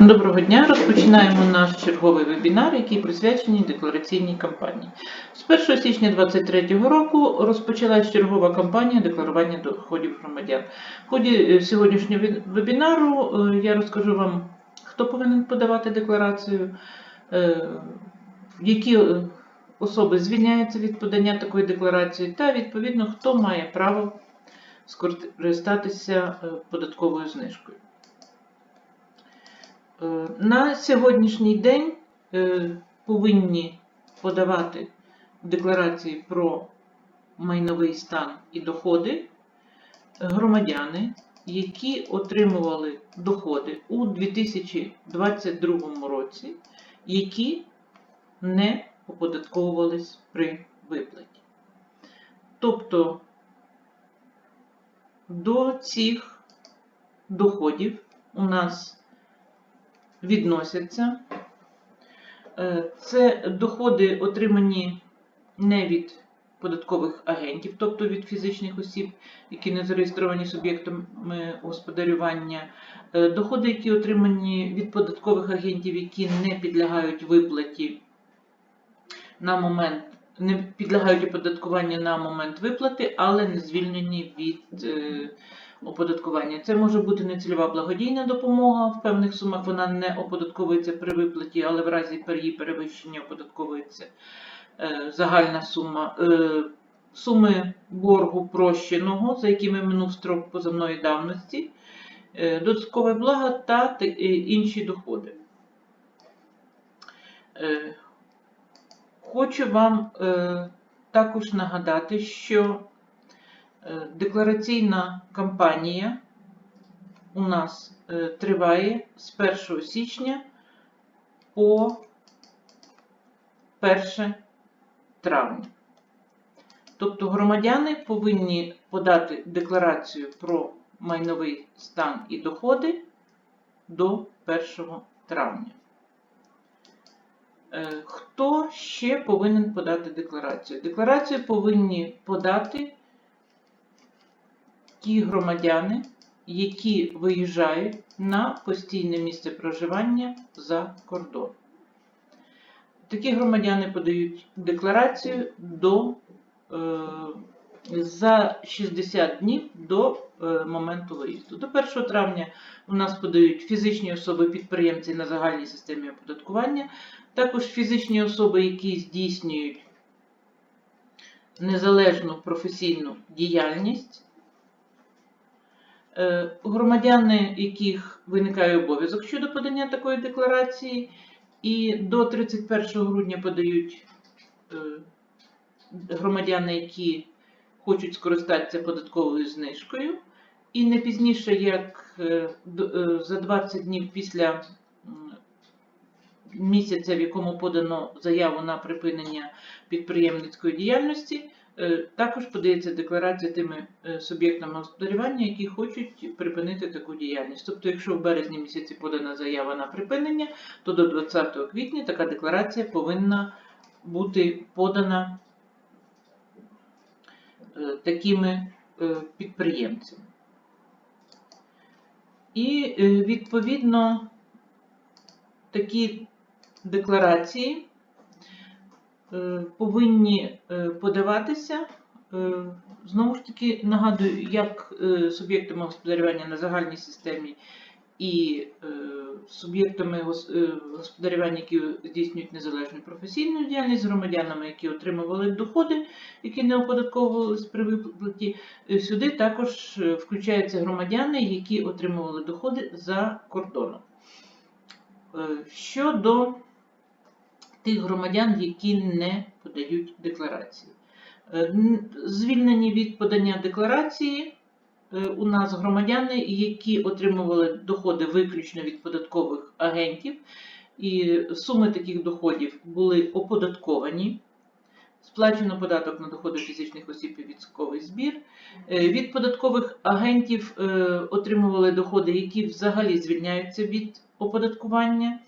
Доброго дня. Розпочинаємо наш черговий вебінар, який присвячений деклараційній кампанії. З 1 січня 2023 року розпочалась чергова кампанія декларування доходів громадян. В ході е, сьогоднішнього вебінару е, я розкажу вам, хто повинен подавати декларацію, е, які особи звільняються від подання такої декларації, та відповідно хто має право скористатися податковою знижкою. Е, На сьогоднішній день е, повинні подавати декларації про майновий стан і доходи громадяни, які отримували доходи у 2022 році, які не оподатковувались при виплаті. Тобто до цих доходів у нас відносяться. Е, Це доходи, отримані не від податкових агентів, тобто від фізичних осіб, які не зареєстровані суб'єктами господарювання, Е, доходи, які отримані від податкових агентів, які не підлягають виплаті на момент, не підлягають оподаткуванню на момент виплати, але не звільнені від е, оподаткування. Це може бути нецільова благодійна допомога. В певних сумах вона не оподатковується при виплаті, але в разі її перевищення оподатковується е, загальна сума. Е, Суми боргу прощеного, за якими минув строк позовної давності, е, додаткове благо та інші доходи. Хочу вам також нагадати, що Деклараційна кампанія у нас е, триває з 1 січня по 1 травня. Тобто громадяни повинні подати декларацію про майновий стан і доходи до 1 травня. Е, Хто ще повинен подати декларацію? Декларацію повинні подати ті громадяни, які виїжджають на постійне місце проживання за кордон. Такі громадяни подають декларацію до, е, за 60 днів до е, моменту виїзду. До 1 травня у нас подають фізичні особи-підприємці на загальній системі оподаткування, також фізичні особи, які здійснюють незалежну професійну діяльність. Е, Громадяни, яких виникає обов'язок щодо подання такої декларації, і до 31 грудня подають е, громадяни, які хочуть скористатися податковою знижкою, і не пізніше, як е, за 20 днів після місяця, в якому подано заяву на припинення підприємницької діяльності, Також подається декларація тими е, суб'єктами господарювання, які хочуть припинити таку діяльність. Тобто, якщо в березні місяці подана заява на припинення, то до 20 квітня така декларація повинна бути подана е, такими е, підприємцями. І е, відповідно такі декларації е, повинні е, подаватися. е, Знову ж таки, нагадую, як е, суб'єктами господарювання на загальній системі і е, суб'єктами е, господарювання, які здійснюють незалежну професійну діяльність, громадянами, які отримували доходи, які не оподатковувалися при виплаті. Е, Сюди також е, включаються громадяни, які отримували доходи за кордоном. Е, Щодо тих громадян, які не подають декларації. Е, Звільнені від подання декларації е, у нас громадяни, які отримували доходи виключно від податкових агентів, і суми таких доходів були оподатковані. Сплачено податок на доходи фізичних осіб і військовий збір. Е, Від податкових агентів отримували доходи, які взагалі звільняються від оподаткування.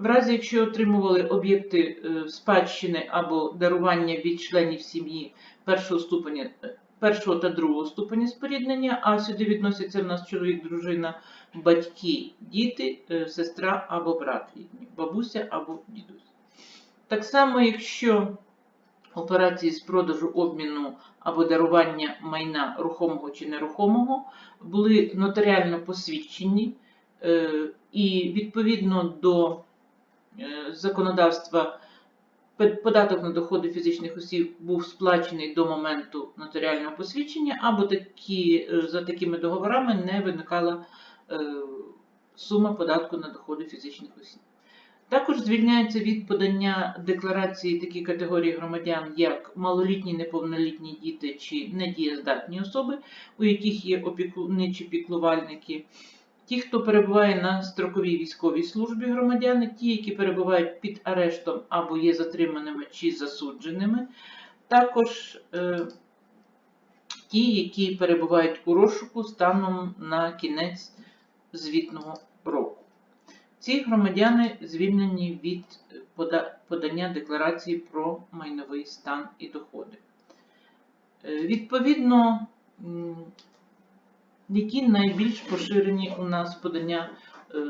В разі, якщо отримували об'єкти е, спадщини або дарування від членів сім'ї першого ступеня, е, першого та другого ступеня споріднення, а сюди відносяться в нас чоловік, дружина, батьки, діти, е, сестра або брат рідні, бабуся або дідусь. Так само, якщо операції з продажу обміну або дарування майна рухомого чи нерухомого були нотаріально посвідчені і відповідно до законодавства податок на доходи фізичних осіб був сплачений до моменту нотаріального посвідчення, або такі, е, за такими договорами не виникала е, сума податку на доходи фізичних осіб. Також звільняються від подання декларації такі категорії громадян, як малолітні неповнолітні діти чи недієздатні особи, у яких є опікуни чи піклувальники, ті, хто перебуває на строковій військовій службі громадяни, ті, які перебувають під арештом або є затриманими чи засудженими, також е, ті, які перебувають у розшуку станом на кінець звітного року. Ці громадяни звільнені від подання декларації про майновий стан і доходи. Е, Відповідно, які найбільш поширені у нас подання, е,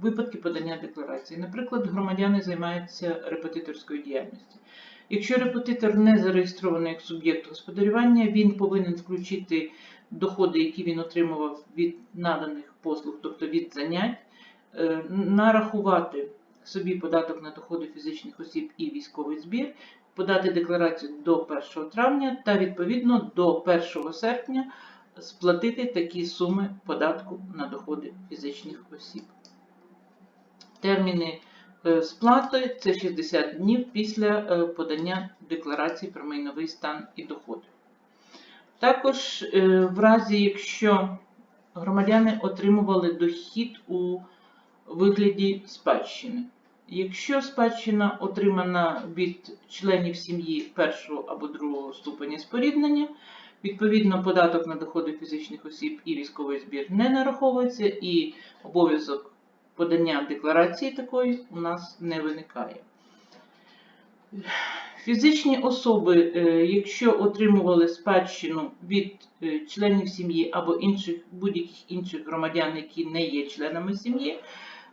випадки подання декларації. Наприклад, громадяни займаються репетиторською діяльністю. Якщо репетитор не зареєстрований як суб'єкт господарювання, він повинен включити доходи, які він отримував від наданих послуг, тобто від занять, е, нарахувати собі податок на доходи фізичних осіб і військовий збір, подати декларацію до 1 травня та відповідно до 1 серпня сплатити такі суми податку на доходи фізичних осіб. Терміни е, сплати це 60 днів після е, подання декларації про майновий стан і доходи. Також е, в разі, якщо громадяни отримували дохід у вигляді спадщини. Якщо спадщина отримана від членів сім'ї першого або другого ступеня споріднення, відповідно податок на доходи фізичних осіб і військовий збір не нараховується, і обов'язок подання декларації такої у нас не виникає. Фізичні особи, е, якщо отримували спадщину від е, членів сім'ї або інших будь-яких інших громадян, які не є членами сім'ї,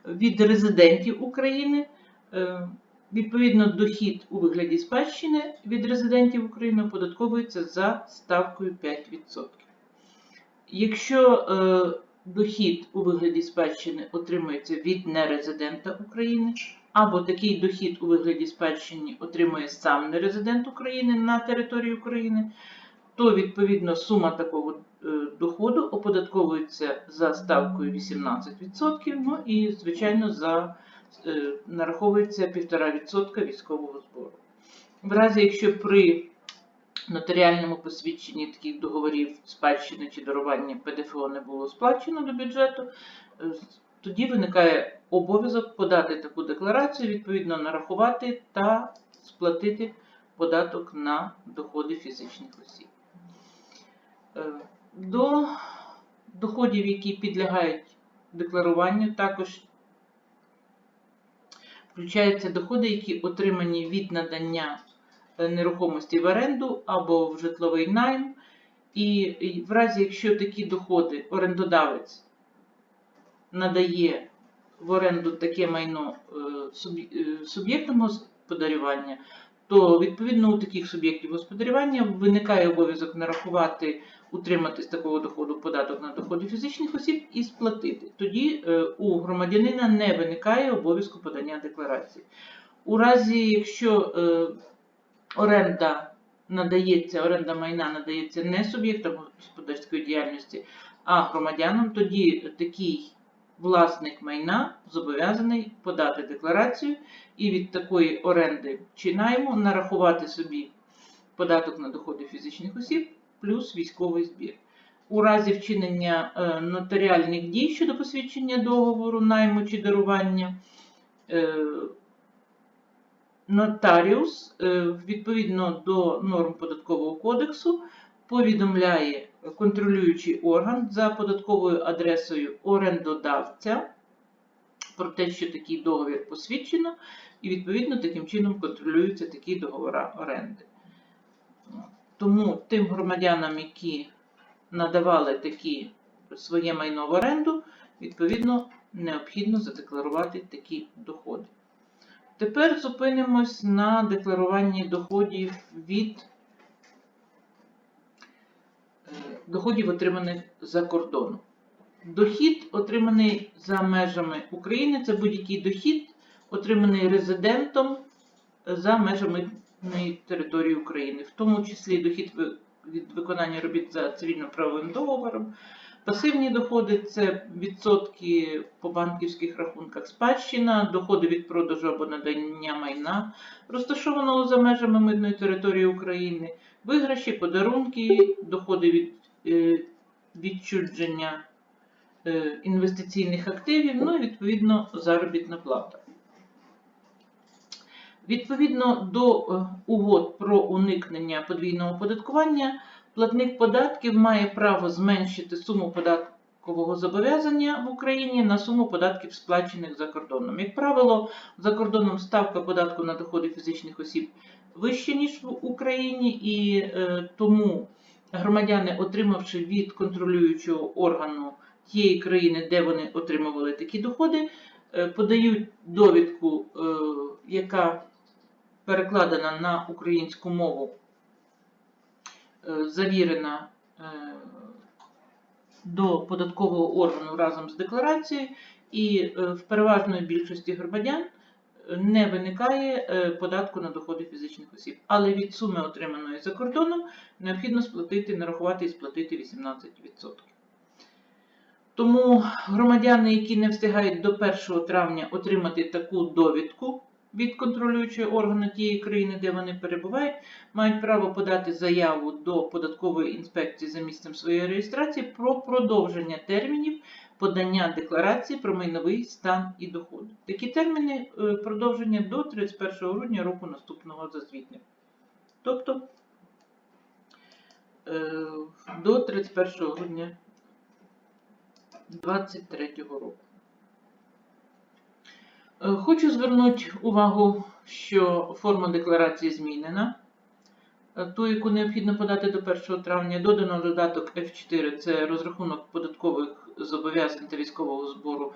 від резидентів України, е, відповідно дохід у вигляді спадщини від резидентів України оподатковується за ставкою 5%. Якщо е, дохід у вигляді спадщини отримується від нерезидента України, або такий дохід у вигляді спадщини отримує сам нерезидент України на території України, то відповідно сума такого е, доходу оподатковується за ставкою 18%, ну і, звичайно, за, нараховується 1,5% військового збору. В разі, якщо при нотаріальному посвідченні таких договорів спадщини чи дарування ПДФО не було сплачено до бюджету, е, тоді виникає обов'язок подати таку декларацію, відповідно нарахувати та сплатити податок на доходи фізичних осіб. Е, До доходів, які підлягають декларуванню, також включаються доходи, які отримані від надання е, нерухомості в оренду або в житловий найм. І в разі, якщо такі доходи орендодавець надає в оренду таке майно е, е, суб'єктам господарювання, то відповідно у таких суб'єктів господарювання виникає обов'язок нарахувати, утримати з такого доходу податок на доходи фізичних осіб і сплатити. Тоді е, у громадянина не виникає обов'язку подання декларації. У разі, якщо е, оренда надається, оренда майна надається не суб'єктам господарської діяльності, а громадянам, тоді такий власник майна зобов'язаний подати декларацію і від такої оренди чи найму нарахувати собі податок на доходи фізичних осіб плюс військовий збір. У разі вчинення е, нотаріальних дій щодо посвідчення договору, найму чи дарування, е, нотаріус е, відповідно до норм податкового кодексу повідомляє контролюючий орган за податковою адресою орендодавця про те, що такий договір посвідчено, і відповідно таким чином контролюються такі договори оренди. Тому тим громадянам, які надавали такі своє майно в оренду, відповідно, необхідно задекларувати такі доходи. Тепер зупинимось на декларуванні доходів від е, доходів, отриманих за кордоном. Дохід, отриманий за межами України, це будь-який дохід, отриманий резидентом за межами території України, в тому числі дохід від виконання робіт за цивільно-правовим договором. Пасивні доходи це відсотки по банківських рахунках спадщина, доходи від продажу або надання майна, розташованого за межами митної території України, виграші, подарунки, доходи від е, відчудження е, інвестиційних активів, ну і відповідно заробітна плата. Відповідно до е, угод про уникнення подвійного оподаткування, платник податків має право зменшити суму податкового зобов'язання в Україні на суму податків, сплачених за кордоном. Як правило, за кордоном ставка податку на доходи фізичних осіб вища, ніж в Україні, і е, тому громадяни, отримавши від контролюючого органу тієї країни, де вони отримували такі доходи, е, подають довідку, яка перекладена на українську мову, е, завірена е, до податкового органу разом з декларацією, і е, в переважної більшості громадян не виникає податку на доходи фізичних осіб. Але від суми, отриманої за кордоном, необхідно сплатити, нарахувати і сплатити 18%. Тому громадяни, які не встигають до 1 травня отримати таку довідку від контролюючого органу тієї країни, де вони перебувають, мають право подати заяву до податкової інспекції за місцем своєї реєстрації про продовження термінів подання декларації про майновий стан і доходи. Такі терміни е, продовження до 31 грудня року наступного за звітним. Тобто е, до 31 грудня 2023 року. Е, Хочу звернути увагу, що форма декларації змінена. Е, Ту, яку необхідно подати до 1 травня, додано додаток F4 це розрахунок податкових зобов'язань та військового збору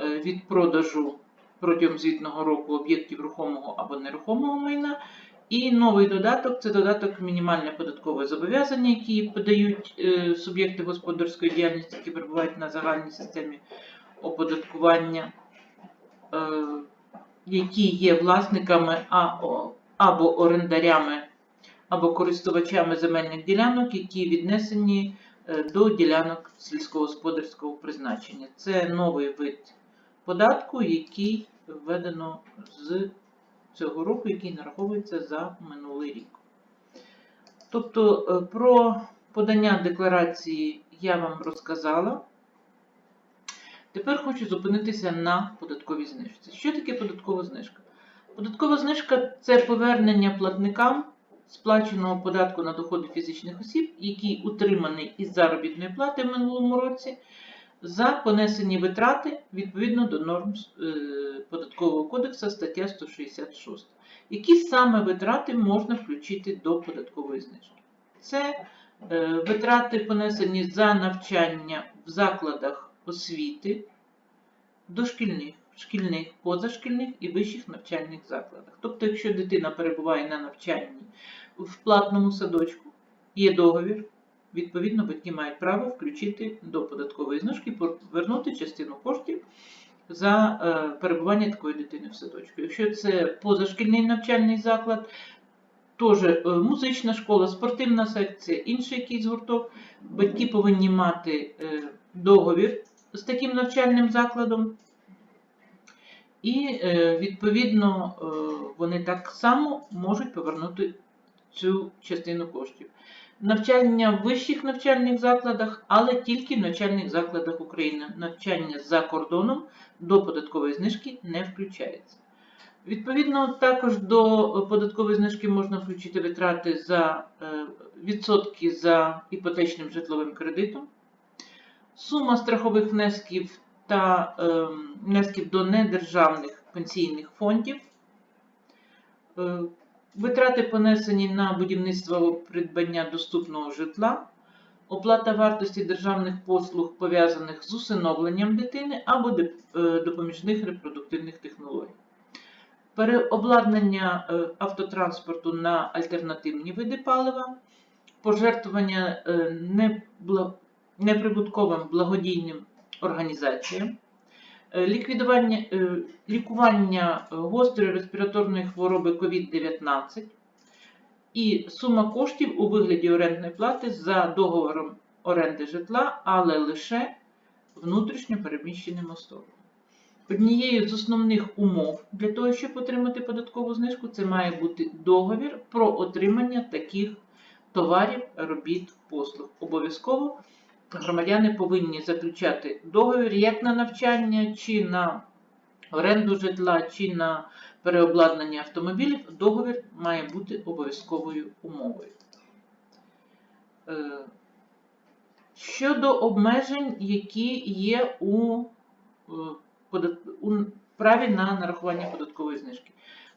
е, від продажу протягом звітного року об'єктів рухомого або нерухомого майна. І новий додаток це додаток мінімальне податкове зобов'язання, які подають суб'єкти господарської діяльності, які перебувають на загальній системі оподаткування, які є власниками або орендарями, або користувачами земельних ділянок, які віднесені е, до ділянок сільськогосподарського призначення. Це новий вид податку, який введено з цього року, який нараховується за минулий рік. Тобто е, про подання декларації я вам розказала. Тепер хочу зупинитися на податковій знижці. Що таке податкова знижка? Податкова знижка це повернення платникам сплаченого податку на доходи фізичних осіб, який утриманий із заробітної плати в минулому році, за понесені витрати відповідно до норм е, податкового кодексу стаття 166. Які саме витрати можна включити до податкової знижки? Це е, витрати понесені за навчання в закладах освіти, дошкільних, шкільних, позашкільних і вищих навчальних закладах. Тобто, якщо дитина перебуває на навчанні в платному садочку, є договір, відповідно, батьки мають право включити до податкової знижки, повернути частину коштів за е, перебування такої дитини в садочку. Якщо це позашкільний навчальний заклад, теж е, музична школа, спортивна секція, інший якийсь гурток, батьки повинні мати е, договір з таким навчальним закладом. І, е, відповідно, е, вони так само можуть повернути цю частину коштів. Навчання в вищих навчальних закладах, але тільки в навчальних закладах України. Навчання за кордоном до податкової знижки не включається. Відповідно, також до податкової знижки можна включити витрати за е, відсотки за іпотечним житловим кредитом, сума страхових внесків та е, внесків до недержавних пенсійних фондів, е, Витрати понесені на будівництво придбання доступного житла, оплата вартості державних послуг, пов'язаних з усиновленням дитини або е, допоміжних репродуктивних технологій. Переобладнання е, автотранспорту на альтернативні види палива, пожертвування е, неприбутковим благодійним організаціям, е, ліквідування, е, лікування е, гострої респіраторної хвороби COVID-19 і сума коштів у вигляді орендної плати за договором оренди житла, але лише внутрішньо переміщеним особам. Однією з основних умов для того, щоб отримати податкову знижку, це має бути договір про отримання таких товарів, робіт, послуг. Обов'язково громадяни повинні заключати договір як на навчання, чи на оренду житла, чи на переобладнання автомобілів. Договір має бути обов'язковою умовою. Е, Щодо обмежень, які є е, у праві на нарахування податкової знижки.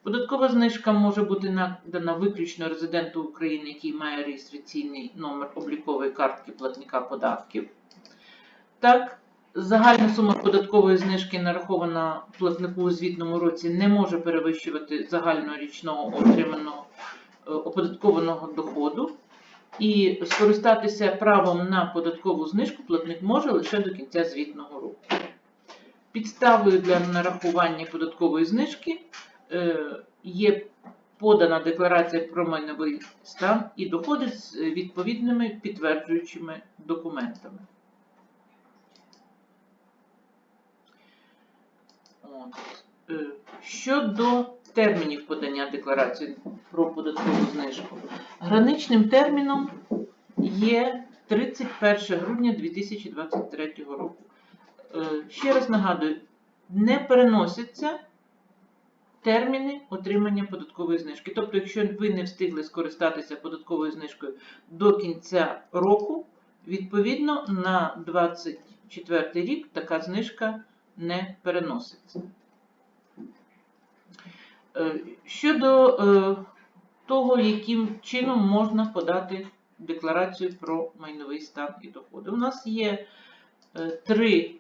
Податкова знижка може бути надана виключно резиденту України, який має реєстраційний номер облікової картки платника податків. Так, загальна сума податкової знижки, нарахована платнику у звітному році, не може перевищувати загального річного отриманого е, оподаткованого доходу. І скористатися правом на податкову знижку платник може лише до кінця звітного року. Підставою для нарахування податкової знижки є подана декларація про майновий стан і доходи з відповідними підтверджуючими документами. Е, Щодо термінів подання декларації про податкову знижку, граничним терміном є 31 грудня 2023 року. Е, Ще раз нагадую, не переносяться терміни отримання податкової знижки. Тобто, якщо ви не встигли скористатися податковою знижкою до кінця року, відповідно на 24 рік така знижка не переноситься. Е, Щодо е, того, яким чином можна подати декларацію про майновий стан і доходи. У нас є е, три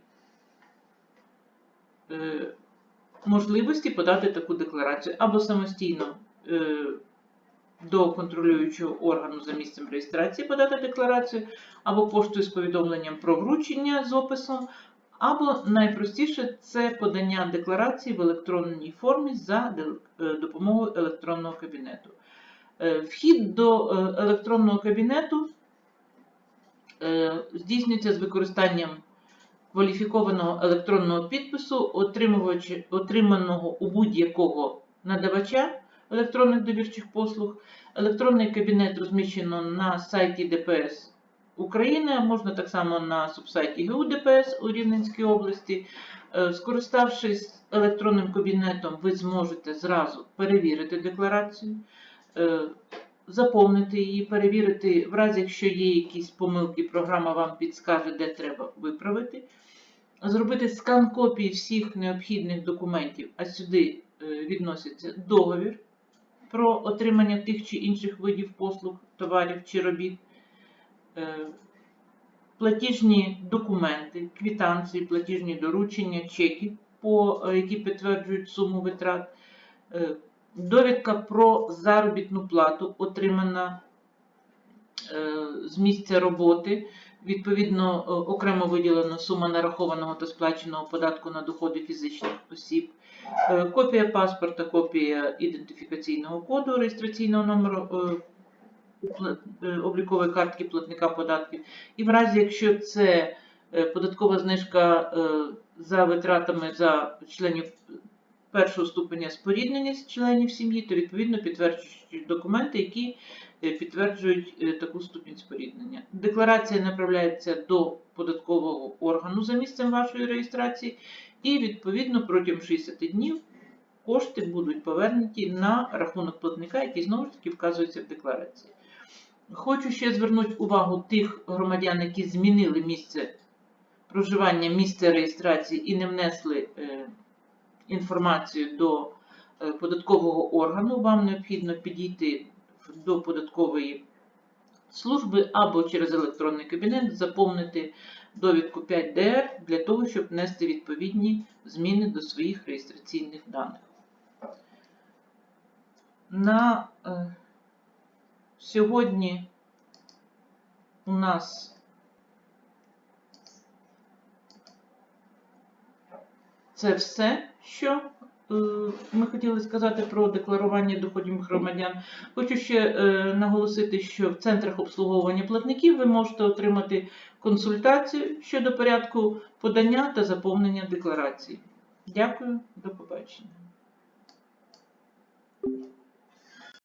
можливості подати таку декларацію або самостійно е, до контролюючого органу за місцем реєстрації подати декларацію, або поштою з повідомленням про вручення з описом, або найпростіше це подання декларації в електронній формі за е, допомогою електронного кабінету. Е, Вхід до електронного кабінету здійснюється з використанням кваліфікованого електронного підпису, отриманого у будь-якого надавача електронних довірчих послуг. Електронний кабінет розміщено на сайті ДПС України, можна так само на субсайті ГУ ДПС у Рівненській області. Е, Скориставшись електронним кабінетом, ви зможете зразу перевірити декларацію, е, заповнити її, перевірити, в разі, якщо є якісь помилки, програма вам підскаже, де треба виправити. Зробити скан копії всіх необхідних документів, а сюди е, відноситься договір про отримання тих чи інших видів послуг, товарів чи робіт, е, платіжні документи, квітанції, платіжні доручення, чеки, е, які підтверджують суму витрат, довідка про заробітну плату, отримана з місця роботи. Відповідно, е, окремо виділена сума нарахованого та сплаченого податку на доходи фізичних осіб, Е, копія паспорта, копія ідентифікаційного коду, реєстраційного номеру е, облікової картки платника податків. І в разі, якщо це податкова знижка за витратами за членів першого ступеня споріднення членів сім'ї, то відповідно підтверджуючі документи, які підтверджують е, таку ступінь споріднення. Декларація направляється до податкового органу за місцем вашої реєстрації, і відповідно протягом 60 днів кошти будуть повернуті на рахунок платника, який знову ж таки вказується в декларації. Хочу ще звернути увагу тих громадян, які змінили місце проживання, місце реєстрації і не внесли е, інформацію до е, податкового органу, вам необхідно підійти до податкової служби або через електронний кабінет заповнити довідку 5DR для того, щоб внести відповідні зміни до своїх реєстраційних даних. На е, сьогодні у нас це все, що ми хотіли сказати про декларування доходів громадян. Хочу ще е, наголосити, що в центрах обслуговування платників ви можете отримати консультацію щодо порядку подання та заповнення декларації. Дякую, до побачення.